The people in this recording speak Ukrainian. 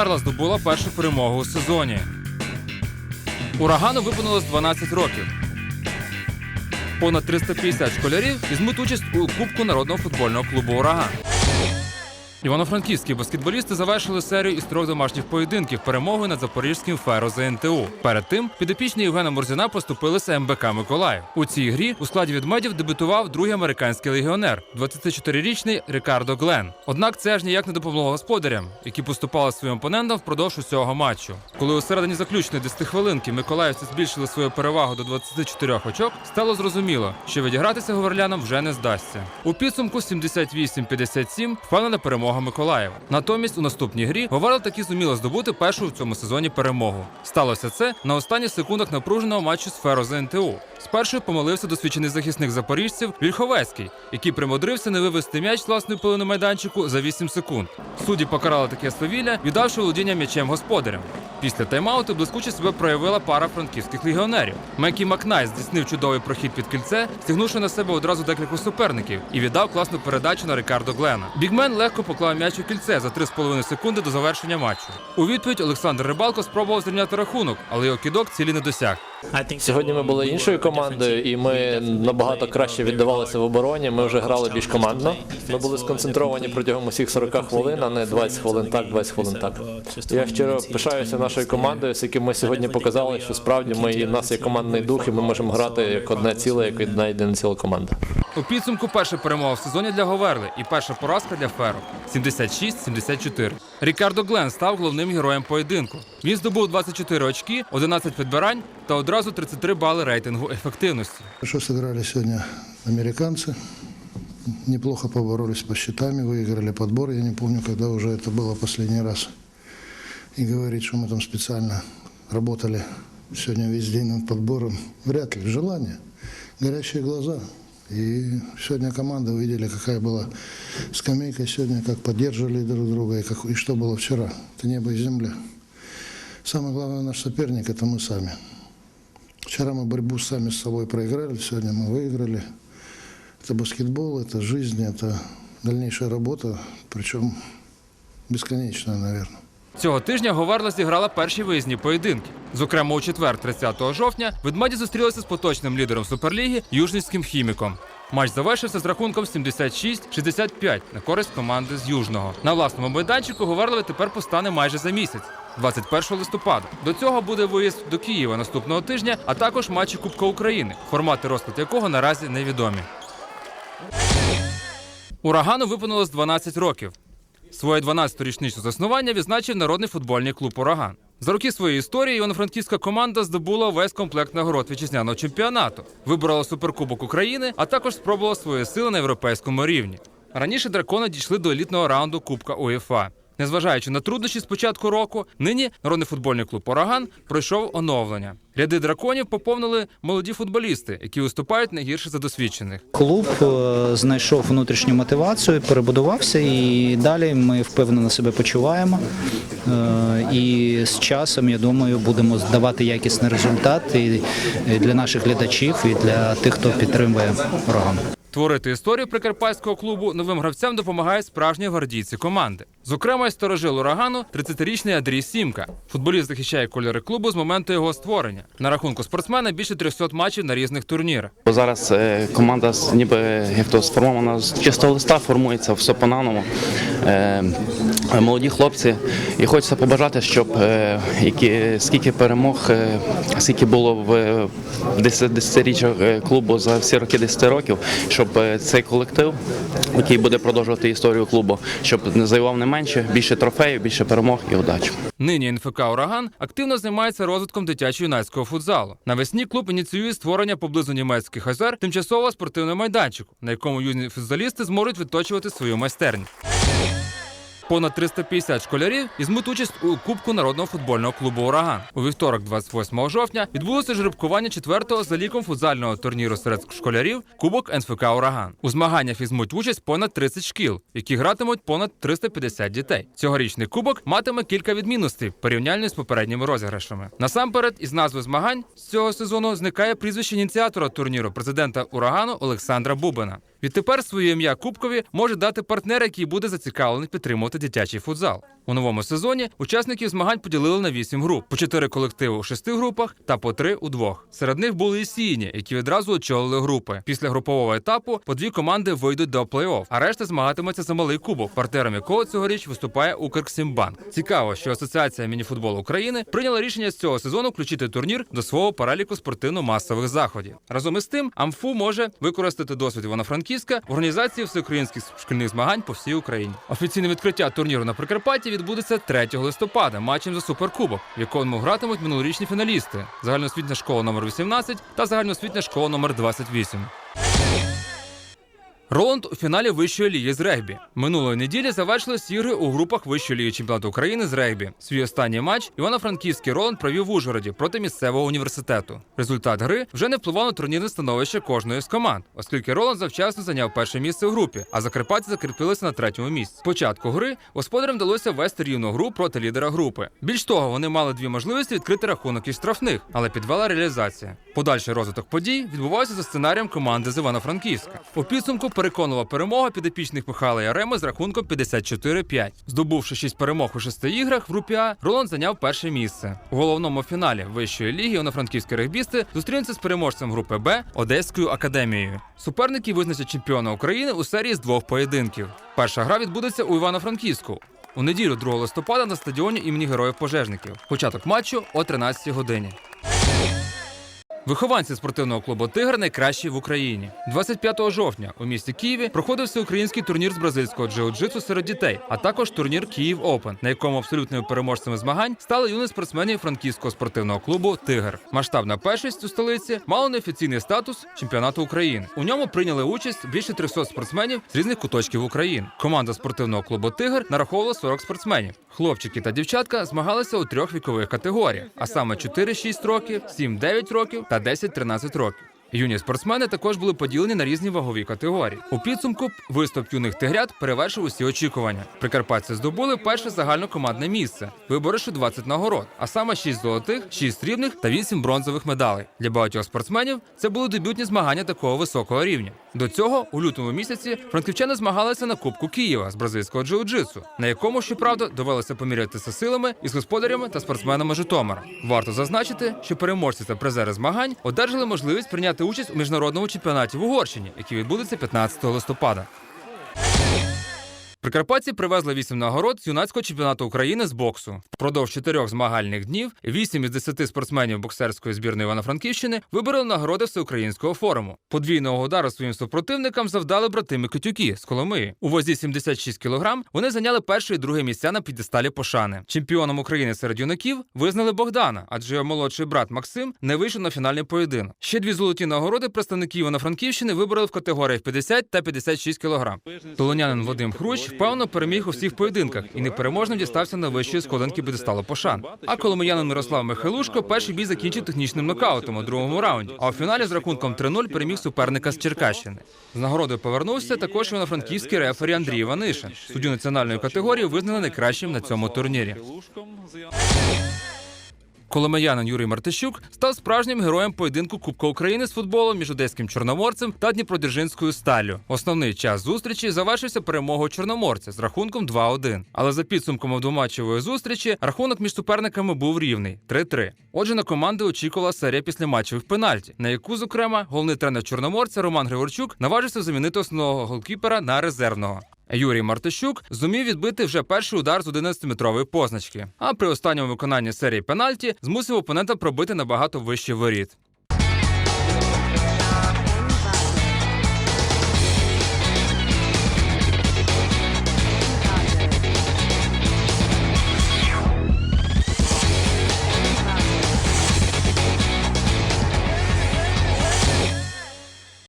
Говерла здобула першу перемогу у сезоні. Урагану виповнилось 12 років. Понад 350 школярів візьмуть участь у Кубку народного футбольного клубу Ураган. Івано-франківські баскетболісти завершили серію із трьох домашніх поєдинків перемогою над запорізьким феро ЗНТУ. Перед тим підопічні Євгена Мурзіна поступилися МБК Миколаїв. У цій грі у складі відмедів дебютував другий американський легіонер, 24-річний Рікардо Глен. Однак це ж ніяк не допомогло господарям, які поступали своїм опонентам впродовж усього матчу. Коли у середині заключної 10 хвилинки миколаївці збільшили свою перевагу до 24 очок, стало зрозуміло, що відігратися говерлянам вже не здасться. У підсумку 78-57 впевнена перемога Миколаєва. Натомість у наступній грі Говерла таки зуміла здобути першу в цьому сезоні перемогу. Сталося це на останніх секундах напруженого матчу з Феро ЗНТУ. Спершу помилився досвідчений захисник запоріжців Вільховецький, який примудрився не вивести м'яч з власної половини майданчику за 8 секунд. Судді покарали таке свавілля, віддавши володіння м'ячем господарям. Після тайм-ауту блискуче себе проявила пара франківських легіонерів. Мекі Макнай здійснив чудовий прохід під кільце, стягнувши на себе одразу декілька суперників, і віддав класну передачу на Рикардо Глена. Бігмен легко поклав м'яч у кільце за 3,5 секунди до завершення матчу. У відповідь Олександр Рибалко спробував зрівняти рахунок, але його кідок цілі не досяг. Сьогодні ми були іншою командою, і ми набагато краще віддавалися в обороні. Ми вже грали більш командно. Ми були сконцентровані протягом усіх 40 хвилин, а не 20 хвилин так, 20 хвилин так. Я щиро пишаюся нашою командою, з яким ми сьогодні показали, що справді ми і нас є командний дух, і ми можемо грати як одне ціле, як одна єдина ціла команда. У підсумку перша перемога в сезоні для Говерли і перша поразка для Феро 76-74. Рікардо Глен став головним героєм поєдинку. Він здобув 24 очки, 11 підбирань та одразу 33 бали рейтингу ефективності. Хорошо сыграли сегодня американцы. Неплохо поборолись по счетами, выиграли подбор. Я не помню, когда уже это было последний раз. И говорить, что мы там специально работали сегодня весь день над подбором, вряд ли. Желание, горящие глаза. И сегодня команда увидели, какая была скамейка сегодня, как поддерживали друг друга и, как, и что было вчера. Это небо и земля. Самый главный наш соперник – это мы сами. Вчера мы борьбу сами с собой проиграли, сегодня мы выиграли. Это баскетбол, это жизнь, это дальнейшая работа, причем бесконечная, наверное. Цього тижня Говерла зіграла перші виїзні поєдинки. Зокрема, у четвер, 30 жовтня, ведмеді зустрілися з поточним лідером Суперліги Южницьким хіміком. Матч завершився з рахунком 76-65 на користь команди з Южного. На власному майданчику Говерлові тепер постане майже за місяць. 21 листопада. До цього буде виїзд до Києва наступного тижня, а також матчі Кубка України, формати розклад якого наразі невідомі. Урагану виповнилось 12 років. Своє 12-ту річницю заснування відзначив народний футбольний клуб Ураган. За роки своєї історії івано-франківська команда здобула весь комплект нагород вітчизняного чемпіонату, виборола суперкубок України, а також спробувала свої сили на європейському рівні. Раніше дракони дійшли до елітного раунду Кубка УЄФА. Незважаючи на труднощі з початку року, нині народний футбольний клуб Ураган пройшов оновлення. Ряди драконів поповнили молоді футболісти, які виступають не гірше за досвідчених. Клуб е, знайшов внутрішню мотивацію, перебудувався, і далі ми впевнено себе почуваємо. Е, І з часом, я думаю, будемо давати якісний результат і для наших глядачів, і для тих, хто підтримує ураган. Творити історію прикарпатського клубу новим гравцям допомагають справжні гвардійці команди. Зокрема, й сторожил урагану 30-річний Андрій Сімка. Футболіст захищає кольори клубу з моменту його створення. На рахунку спортсмена більше 300 матчів на різних турнірах. Зараз е, команда ніби як то сформована з чистого листа, формується все по-наному. Е, молоді хлопці. І хочеться побажати, щоб е, які, скільки перемог, е, скільки було в, в 10 десятиріччях е, клубу за всі роки 10 років, щоб е, цей колектив, який буде продовжувати історію клубу, щоб не завоював не менше, більше трофеїв, більше перемог і удачі. Нині НФК Ураган активно займається розвитком дитячо-юнацького футзалу. Навесні клуб ініціює створення поблизу німецьких озер тимчасового спортивного майданчику, на якому юні футзалісти зможуть відточувати свою майстерність. Понад 350 школярів візьмуть участь у Кубку народного футбольного клубу Ураган. У вівторок, 28 жовтня, відбулося жеребкування четвертого за ліком футзального турніру серед школярів Кубок НФК Ураган. У змаганнях візьмуть участь понад 30 шкіл, які гратимуть понад 350 дітей. Цьогорічний кубок матиме кілька відмінностей порівняння з попередніми розіграшами. Насамперед, із назви змагань з цього сезону зникає прізвище ініціатора турніру президента урагану Олександра Бубина. Відтепер своє ім'я Кубкові може дати партнер, який буде зацікавлений підтримувати дитячий футзал. У новому сезоні учасників змагань поділили на 8 груп, по 4 колективи у 6 групах та по 3 у двох. Серед них були і сіні, які відразу очолили групи. Після групового етапу по дві команди вийдуть до плей-офф, а решта змагатиметься за малий кубок, партнером якого цьогоріч виступає Укрксімбанк. Цікаво, що Асоціація мініфутболу України прийняла рішення з цього сезону включити турнір до свого переліку спортивно-масових заходів. Разом із тим, АМФУ може використати досвід Івано-Франківська в організації всеукраїнських шкільних змагань по всій Україні. Офіційне відкриття турніру на Прикарпатті відбудеться 3 листопада матчем за суперкубок, в якому гратимуть минулорічні фіналісти: загальноосвітня школа номер 18 та загальноосвітня школа номер 28. Роланд у фіналі вищої ліги з регбі. Минулої неділі завершились ігри у групах вищої ліги чемпіонату України з регбі. Свій останній матч Івано-Франківський Роланд провів в Ужгороді проти місцевого університету. Результат гри вже не впливав на турнірне становище кожної з команд, оскільки Роланд завчасно зайняв перше місце у групі, а Закарпатці закріпилися на третьому місці. Спочатку гри господарям вдалося вести рівну гру проти лідера групи. Більш того, вони мали дві можливості відкрити рахунок із штрафних, але підвела реалізація. Подальший розвиток подій відбувався за сценарієм команди з Івано-Франківська. У підсумку переконала перемога підопічних Михайла Яреми з рахунком 54-5. Здобувши 6 перемог у шести іграх в групі А, Роланд зайняв перше місце. У головному фіналі вищої ліги івано-франківські регбісти зустрінуться з переможцем групи Б Одеською академією. Суперники визначать чемпіона України у серії з двох поєдинків. Перша гра відбудеться у Івано-Франківську. У неділю 2 листопада на стадіоні імені героїв пожежників. Початок матчу о 13 годині. Вихованці спортивного клубу Тигр найкращі в Україні. 25 жовтня у місті Києві проходив всеукраїнський турнір з бразильського джиу-джитсу серед дітей, а також турнір Київ Опен, на якому абсолютними переможцями змагань стали юні спортсмени франківського спортивного клубу Тигр. Масштабна першість у столиці мала неофіційний статус чемпіонату України. У ньому прийняли участь більше 300 спортсменів з різних куточків України. Команда спортивного клубу Тигр нараховувала 40 спортсменів. Хлопчики та дівчатка змагалися у трьох вікових категоріях, а саме 4-6 років, 7-9 років та 10-13 років. Юні спортсмени також були поділені на різні вагові категорії. У підсумку виступ юних тигрят перевершив усі очікування. Прикарпатці здобули перше загальнокомандне місце, виборивши 20 нагород, а саме 6 золотих, 6 срібних та 8 бронзових медалей. Для багатьох спортсменів це були дебютні змагання такого високого рівня. До цього у лютому місяці франківчани змагалися на Кубку Києва з бразильського джиу-джитсу, на якому, щоправда, довелося помірятися силами із господарями та спортсменами Житомира. Варто зазначити, що переможці та призери змагань одержали можливість прийняти участь у міжнародному чемпіонаті в Угорщині, який відбудеться 15 листопада. Прикарпатці привезли 8 нагород з юнацького чемпіонату України з боксу. Впродовж чотирьох змагальних днів 8 із 10 спортсменів боксерської збірної Івано-Франківщини вибороли нагороди всеукраїнського форуму. Подвійного удару своїм супротивникам завдали брати Микитюки з Коломиї. У вазі 76 кг вони зайняли перше і друге місця на підесталі пошани. Чемпіоном України серед юнаків визнали Богдана, адже його молодший брат Максим не вийшов на фінальний поєдинок. Ще дві золоті нагороди представники Івано-Франківщини вибороли в категоріях 50 та 56 кг. Толонянин Вадим Хрущ впевнено переміг у всіх поєдинках і непереможним дістався на вищої сходинки Підстало пошан. А коломиянин Мирослав Михайлушко перший бій закінчив технічним нокаутом у другому раунді. А у фіналі з рахунком 3-0 переміг суперника з Черкащини. З нагородою повернувся також івано-франківський рефері Андрій Іванишин. Суддю національної категорії визнали найкращим на цьому турнірі. Коломиянин Юрій Мартищук став справжнім героєм поєдинку Кубка України з футболу між одеським чорноморцем та Дніпродзержинською сталлю. Основний час зустрічі завершився перемогою чорноморця з рахунком 2-1. Але за підсумками двоматчевої зустрічі рахунок між суперниками був рівний 3-3. Отже, на команди очікувала серія післяматчевих пенальті, на яку, зокрема, головний тренер чорноморця Роман Григорчук наважився замінити основного голкіпера на резервного. Юрій Мартищук зумів відбити вже перший удар з 11-метрової позначки. А при останньому виконанні серії пенальті змусив опонента пробити набагато вищий воріт.